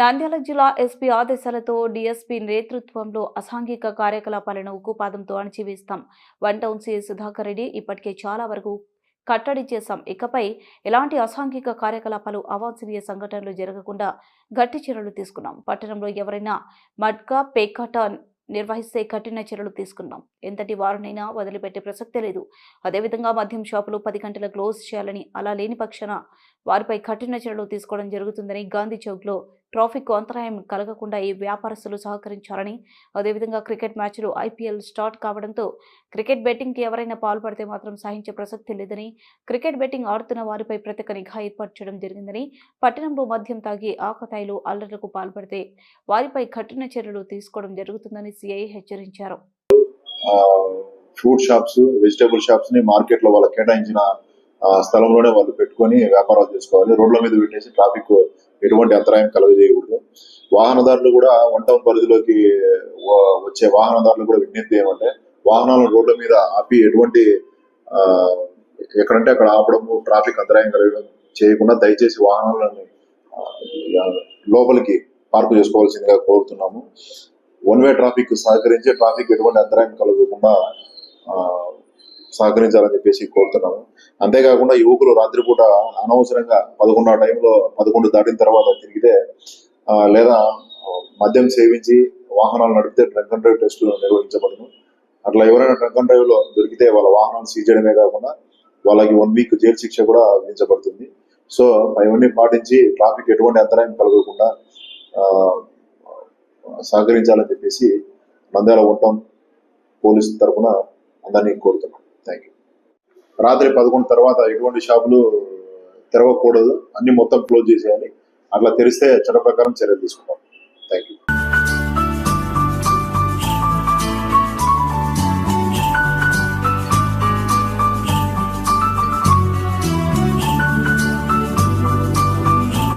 నంద్యాల జిల్లా ఎస్పీ ఆదేశాలతో డీఎస్పీ నేతృత్వంలో అసాంఘిక కార్యకలాపాలను ఉక్కుపాదంతో అణచివేస్తాం. One town CI Sudhakar Reddy ఇప్పటికే చాలా వరకు కట్టడి చేశాం. ఇకపై ఎలాంటి అసాంఘిక కార్యకలాపాలు అవాంఛనీయ సంఘటనలు జరగకుండా గట్టి చర్యలు తీసుకున్నాం. పట్టణంలో ఎవరైనా మడ్కా పేకాట నిర్వహిస్తే కఠిన చర్యలు తీసుకున్నాం. ఎంతటి వారినైనా వదిలిపెట్టే ప్రసక్తే లేదు. అదేవిధంగా మద్యం షాపులు పది గంటల క్లోజ్ చేయాలని అలా లేని పక్షాన వారిపై కఠిన చర్యలు తీసుకోవడం జరుగుతుందని గాంధీ చౌక్లో ట్రాఫిక్ అంతరాయం కలగకుండా ఈ వ్యాపారస్తులు సహకరించాలని అదేవిధంగా క్రికెట్ మ్యాచ్లు ఐపీఎల్ స్టార్ట్ కావడంతో క్రికెట్ బెట్టింగ్కి ఎవరైనా పాల్పడితే మాత్రం సహించే ప్రసక్తి లేదని క్రికెట్ బెట్టింగ్ ఆడుతున్న వారిపై ప్రత్యేక నిఘా ఏర్పాటు చేయడం జరిగిందని పట్టణంలో మద్యం తాగి ఆకతాయిలు అల్లర్లకు పాల్పడితే వారిపై కఠిన చర్యలు తీసుకోవడం జరుగుతుందని సిఐ హెచ్చరించారు. ఫ్రూట్ షాప్స్ వెజిటేబుల్ షాప్స్ని మార్కెట్లో వాళ్ళకి కేటాయించిన స్థలంలోనే వాళ్ళు పెట్టుకొని వ్యాపారాలు చేసుకోవాలి. రోడ్ల మీద పెట్టేసి ట్రాఫిక్ ఎటువంటి అంతరాయం కలుగజేయకూడదు. వాహనదారులు కూడా వన్ టౌన్ పరిధిలోకి వచ్చే వాహనదారులు కూడా విజ్ఞప్తి ఏమంటే వాహనాలను రోడ్ల మీద ఆపి ఎటువంటి ఆ, ఎక్కడంటే అక్కడ ఆపడము ట్రాఫిక్ అంతరాయం కలగడం చేయకుండా దయచేసి వాహనాలను లోపలికి పార్కు చేసుకోవాల్సిందిగా కోరుతున్నాము. వన్ వే ట్రాఫిక్ సహకరించి ట్రాఫిక్ ఎటువంటి అంతరాయం కలగకుండా ఆ, సహకరించాలని చెప్పేసి కోరుతున్నాము. అంతేకాకుండా యువకులు రాత్రిపూట అనవసరంగా పదకొండు ఆ టైంలో పదకొండు దాటిన తర్వాత తిరిగితే లేదా మద్యం సేవించి వాహనాలు నడిపితే డ్రంక్ అండ్ డ్రైవ్ టెస్టులు నిర్వహించబడును. అట్లా ఎవరైనా డ్రంక్ అండ్ డ్రైవ్లో దొరికితే వాళ్ళ వాహనాలు సీజ్ చేయడమే కాకుండా వాళ్ళకి వన్ వీక్ జైలు శిక్ష కూడా విధించబడుతుంది. సో అవన్నీ పాటించి ట్రాఫిక్ ఎటువంటి అంతరాయం కలగకుండా సహకరించాలని చెప్పేసి నంద్యాల ఉంటాం పోలీసు తరఫున అందరినీ కోరుతున్నాం. థ్యాంక్ యూ రాత్రి పదకొండు తర్వాత ఎటువంటి షాపులు తెరవకూడదు. అన్ని మొత్తం క్లోజ్ చేసేయాలి. అట్లా తెరిస్తే చట్ట ప్రకారం చర్య తీసుకుంటాం. Thank you